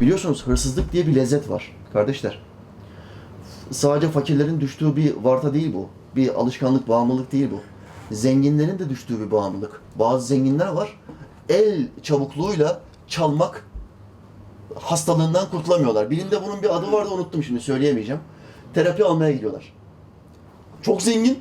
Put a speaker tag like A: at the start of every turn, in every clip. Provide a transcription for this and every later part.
A: Biliyorsunuz hırsızlık diye bir lezzet var kardeşler. Sadece fakirlerin düştüğü bir varta değil bu. Bir alışkanlık, bağımlılık değil bu. Zenginlerin de düştüğü bir bağımlılık. Bazı zenginler var. El çabukluğuyla çalmak hastalığından kurtulamıyorlar. Birinde bunun bir adı vardı unuttum şimdi söyleyemeyeceğim. Terapi almaya gidiyorlar. Çok zengin.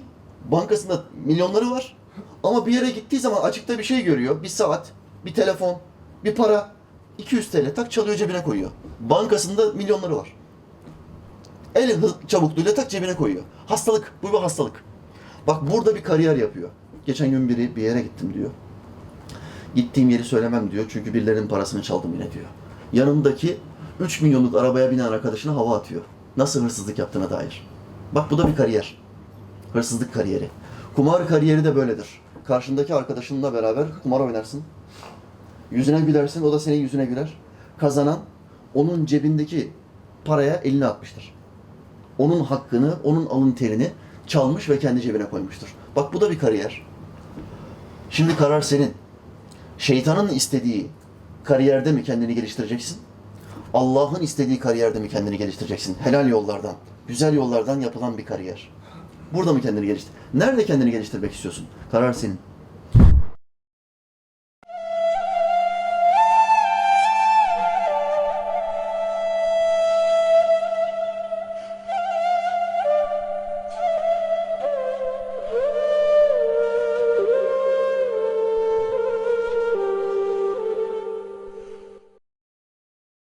A: Bankasında milyonları var. Ama bir yere gittiği zaman açıkta bir şey görüyor. Bir saat, bir telefon, bir para. 200 TL tak çalıyor cebine koyuyor. Bankasında milyonları var. El çabukluğuyla tak cebine koyuyor. Hastalık. Bu bir hastalık. Bak burada bir kariyer yapıyor. Geçen gün biri bir yere gittim diyor. Gittiğim yeri söylemem diyor çünkü birilerinin parasını çaldım yine diyor. Yanındaki 3 milyonluk arabaya binen arkadaşına hava atıyor. Nasıl hırsızlık yaptığına dair. Bak bu da bir kariyer. Hırsızlık kariyeri. Kumar kariyeri de böyledir. Karşındaki arkadaşınla beraber kumar oynarsın. Yüzüne gülersin, o da senin yüzüne güler. Kazanan onun cebindeki paraya elini atmıştır. Onun hakkını, onun alın terini çalmış ve kendi cebine koymuştur. Bak bu da bir kariyer. Şimdi karar senin. Şeytanın istediği kariyerde mi kendini geliştireceksin? Allah'ın istediği kariyerde mi kendini geliştireceksin? Helal yollardan, güzel yollardan yapılan bir kariyer. Burada mı kendini geliştir? Nerede kendini geliştirmek istiyorsun? Karar senin.